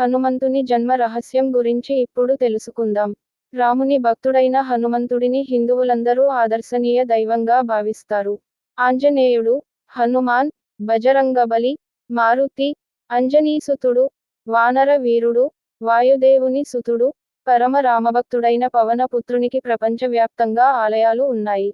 హనుమంతుని జన్మ రహస్యం గురించి ఇప్పుడు తెలుసుకుందాం. రాముని భక్తుడైన హనుమంతుడిని హిందువులందరూ ఆదర్శనీయ దైవంగా భావిస్తారు. ఆంజనేయుడు హనుమాన్ బజరంగబలి మారుతి అంజనీసుతుడు వానర వీరుడు వాయుదేవుని సుతుడు పరమ రామభక్తుడైన పవనపుత్రునికి ప్రపంచవ్యాప్తంగా ఆలయాలు ఉన్నాయి.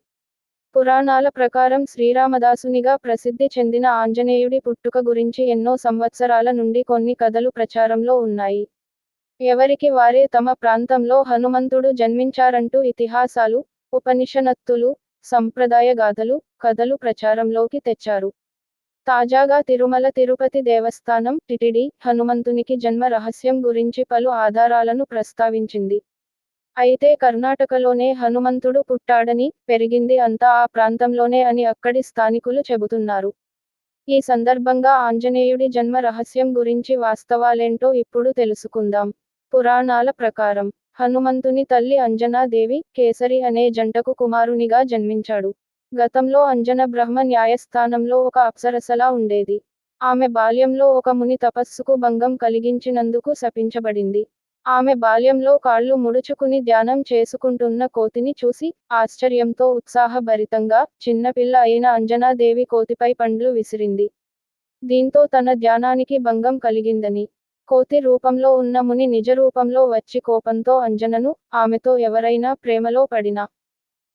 పురాణాల ప్రకారం శ్రీరామదాసునిగా ప్రసిద్ధి చెందిన ఆంజనేయుడి పుట్టుక గురించి ఎన్నో సంవత్సరాల నుండి కొన్ని కథలు ప్రచారంలో ఉన్నాయి. ఎవరికి వారే తమ ప్రాంతంలో హనుమంతుడు జన్మించారంటూ ఇతిహాసాలు ఉపనిషనత్తులు సంప్రదాయ గాథలు కథలు ప్రచారంలోకి తెచ్చారు. తాజాగా తిరుమల తిరుపతి దేవస్థానం టిటిడి హనుమంతునికి జన్మ రహస్యం గురించి పలు ఆధారాలను ప్రస్తావించింది. అయితే కర్ణాటకలోనే హనుమంతుడు పుట్టాడని పెరిగింది అంతా ఆ ప్రాంతంలోనే అని అక్కడి స్థానికులు చెబుతున్నారు. ఈ సందర్భంగా ఆంజనేయుడి జన్మ రహస్యం గురించి వాస్తవాలేంటో ఇప్పుడు తెలుసుకుందాం. పురాణాల ప్రకారం హనుమంతుని తల్లి అంజనాదేవి కేసరి అనే జంటకు కుమారునిగా జన్మించాడు. గతంలో అంజన బ్రహ్మ న్యాయస్థానంలో ఒక అప్సరసలా ఉండేది. ఆమె బాల్యంలో ఒక ముని తపస్సుకు భంగం కలిగించినందుకు శపించబడింది. ఆమె బాల్యంలో కాళ్ళు ముడుచుకుని ధ్యానం చేసుకుంటున్న కోతిని చూసి ఆశ్చర్యంతో ఉత్సాహభరితంగా చిన్నపిల్ల అయిన అంజనాదేవి కోతిపై పండ్లు విసిరింది. దీంతో తన ధ్యానానికి భంగం కలిగిందని. కోతి రూపంలో ఉన్న ముని నిజ రూపంలో వచ్చి కోపంతో అంజనను ఆమెతో ఎవరైనా ప్రేమలో పడినా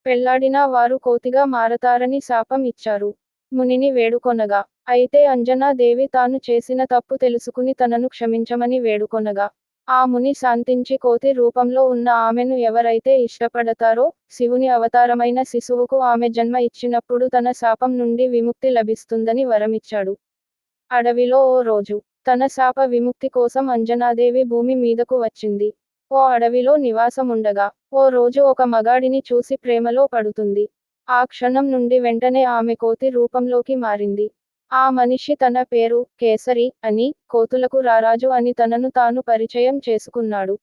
పెళ్ళాడినా వారు కోతిగా మారతారని శాపం ఇచ్చారు. మునిని వేడుకొనగా అయితే అంజనాదేవి తాను చేసిన తప్పు తెలుసుకుని తనను క్షమించమని వేడుకొనగా ఆ ముని శాంతించి కోతి రూపంలో ఉన్న ఆమెను ఎవరైతే ఇష్టపడతారో శివుని అవతారమైన శిశువుకు ఆమె జన్మ ఇచ్చినప్పుడు తన శాపం నుండి విముక్తి లభిస్తుందని వరమిచ్చాడు. అడవిలో ఓ రోజు తన శాప విముక్తి కోసం అంజనాదేవి భూమి మీదకు వచ్చింది. ఓ అడవిలో నివాసముండగా ఓ రోజు ఒక మగాడిని చూసి ప్రేమలో పడుతుంది. ఆ క్షణం నుండి వెంటనే ఆమె కోతి రూపంలోకి మారింది. ఆ మనిషి తన పేరు కేసరి అని కోతులకు రారాజు అని తనను తాను పరిచయం చేసుకున్నాడు.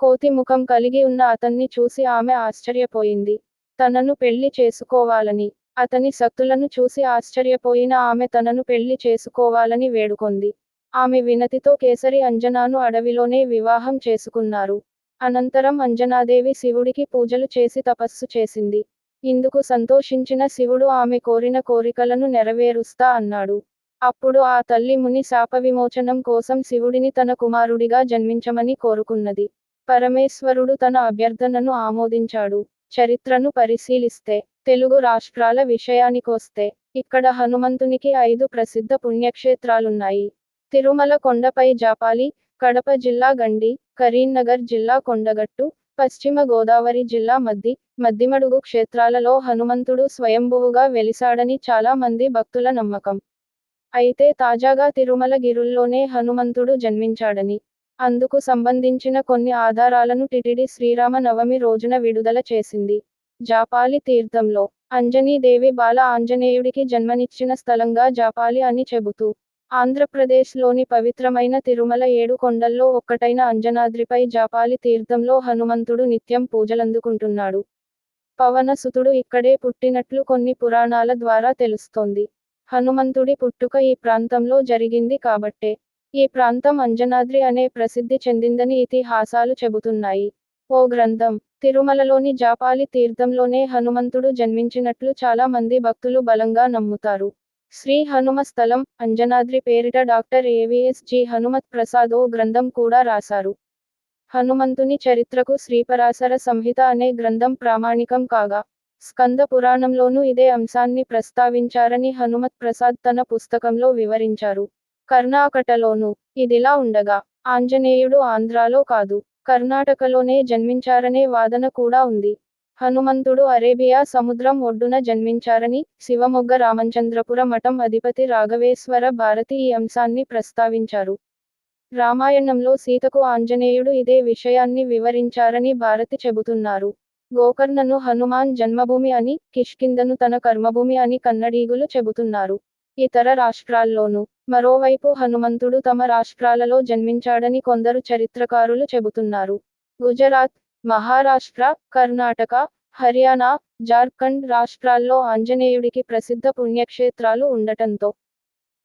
కోతి ముఖం కలిగి ఉన్న అతన్ని చూసి ఆమె ఆశ్చర్యపోయింది. తనను పెళ్ళి చేసుకోవాలని అతని శక్తులను చూసి ఆశ్చర్యపోయిన ఆమె తనను పెళ్ళి చేసుకోవాలని వేడుకొంది. ఆమె వినతితో కేసరి అంజనాను అడవిలోనే వివాహం చేసుకున్నారు. అనంతరం అంజనాదేవి శివుడికి పూజలు చేసి తపస్సు చేసింది. ఇందుకు సంతోషించిన శివుడు ఆమె కోరిన కోరికలను నెరవేరుస్తా అన్నాడు. అప్పుడు ఆ తల్లి ముని శాప విమోచనం కోసం శివుడిని తన కుమారుడిగా జన్మించమని కోరుకున్నది. పరమేశ్వరుడు తన అభ్యర్థనను ఆమోదించాడు. చరిత్రను పరిశీలిస్తే తెలుగు రాష్ట్రాల విషయానికొస్తే ఇక్కడ హనుమంతునికి ఐదు ప్రసిద్ధ పుణ్యక్షేత్రాలున్నాయి. తిరుమల కొండపై జాపాలి కడప జిల్లా గండి కరీంనగర్ జిల్లా కొండగట్టు పశ్చిమ గోదావరి జిల్లా మద్ది మద్దిమడుగు క్షేత్రాలలో హనుమంతుడు స్వయంభువుగా వెలిసాడని చాలా మంది భక్తుల నమ్మకం. అయితే తాజాగా తిరుమల గిరుల్లోనే హనుమంతుడు జన్మించాడని అందుకు సంబంధించిన కొన్ని ఆధారాలను టిటిడి శ్రీరామ నవమి రోజున విడుదల చేసింది. జాపాలి తీర్థంలో అంజనీదేవి బాల ఆంజనేయుడికి జన్మనిచ్చిన స్థలంగా జాపాలి అని చెబుతూ ఆంధ్రప్రదేశ్లోని పవిత్రమైన తిరుమల ఏడు కొండల్లో ఒక్కటైన అంజనాద్రిపై జాపాలి తీర్థంలో హనుమంతుడు నిత్యం పూజలందుకుంటున్నాడు. పవనసుతుడు ఇక్కడే పుట్టినట్లు కొన్ని పురాణాల ద్వారా తెలుస్తోంది. హనుమంతుడి పుట్టుక ఈ ప్రాంతంలో జరిగింది కాబట్టే. ఈ ప్రాంతం అంజనాద్రి అనే ప్రసిద్ధి చెందిందని ఇతిహాసాలు చెబుతున్నాయి. ఓ గ్రంథం తిరుమలలోని జాపాలి తీర్థంలోనే హనుమంతుడు జన్మించినట్లు చాలా మంది భక్తులు బలంగా నమ్ముతారు. శ్రీ హనుమ స్థలం అంజనాద్రి పేరిట doctor AVS G. Hanumath Prasad ఓ గ్రంథం కూడా రాశారు. హనుమంతుని చరిత్రకు శ్రీపరాశర సంహిత అనే గ్రంథం ప్రామాణికం కాగా స్కంద పురాణంలోనూ ఇదే అంశాన్ని ప్రస్తావించారని హనుమత్ ప్రసాద్ తన పుస్తకంలో వివరించారు. కర్ణాకటలోనూ ఇదిలా ఉండగా ఆంజనేయుడు ఆంధ్రాలో కాదు కర్ణాటకలోనే జన్మించారనే వాదన కూడా ఉంది. హనుమంతుడు అరేబియా సముద్రం ఒడ్డున జన్మించారని శివమొగ్గ రామచంద్రపుర మఠం అధిపతి రాఘవేశ్వర భారతి ఈ అంశాన్ని ప్రస్తావించారు. రామాయణంలో సీతకు ఆంజనేయుడు ఇదే విషయాన్ని వివరించారని భారతి చెబుతున్నారు. గోకర్ణను హనుమాన్ జన్మభూమి అని కిష్కిందను తన కర్మభూమి అని కన్నడీగులు చెబుతున్నారు. ఇతర రాష్ట్రాల్లోనూ. మరోవైపు హనుమంతుడు తమ రాష్ట్రాలలో జన్మించాడని కొందరు చరిత్రకారులు చెబుతున్నారు. గుజరాత్ మహారాష్ట్ర కర్ణాటక హర్యానా జార్ఖండ్ రాష్ట్రాల్లో ఆంజనేయుడికి ప్రసిద్ధ పుణ్యక్షేత్రాలు ఉండటంతో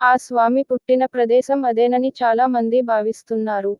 ఆ స్వామి పుట్టిన ప్రదేశం అదేనని చాలా మంది భావిస్తున్నారు.